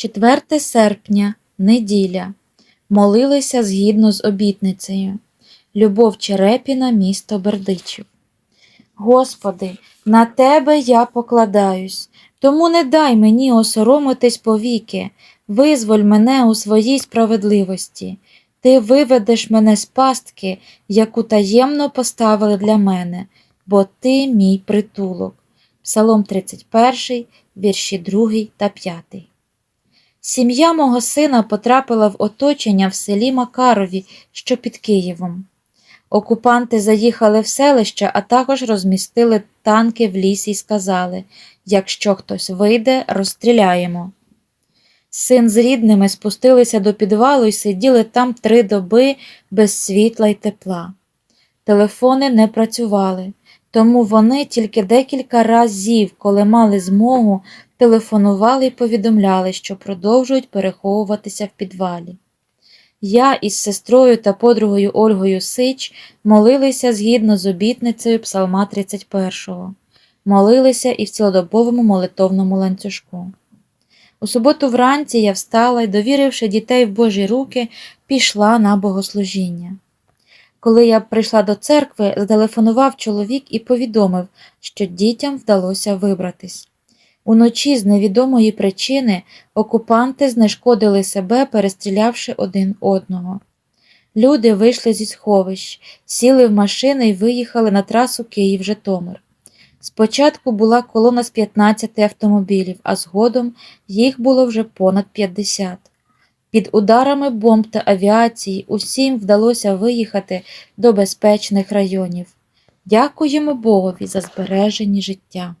4 серпня, неділя. Молилися згідно з обітницею. Любов Черепіна, місто Бердичів. Господи, на Тебе я покладаюсь, тому не дай мені осоромитись повіки, визволь мене у своїй справедливості. Ти виведеш мене з пастки, яку таємно поставили для мене, бо ти мій притулок. Псалом 31, вірші 2 та 5. Сім'я мого сина потрапила в оточення в селі Макарові, що під Києвом. Окупанти заїхали в селище, а також розмістили танки в лісі і сказали якщо хтось вийде, розстріляємо. Син з рідними спустилися до підвалу і сиділи там три доби без світла й тепла. Телефони не працювали, тому вони тільки декілька разів, коли мали змогу, телефонували і повідомляли, що продовжують переховуватися в підвалі. Я із сестрою та подругою Ольгою Сич молилися згідно з обітницею Псалма 31, молилися і в цілодобовому молитовному ланцюжку. У суботу вранці я встала і, довіривши дітей в Божі руки, пішла на богослужіння. Коли я прийшла до церкви, зателефонував чоловік і повідомив, що дітям вдалося вибратись. Уночі з невідомої причини окупанти знешкодили себе, перестрілявши один одного. Люди вийшли зі сховищ, сіли в машини і виїхали на трасу Київ-Житомир. Спочатку була колона з 15 автомобілів, а згодом їх було вже понад 50. Під ударами бомб та авіації усім вдалося виїхати до безпечних районів. Дякуємо Богові за збережені життя.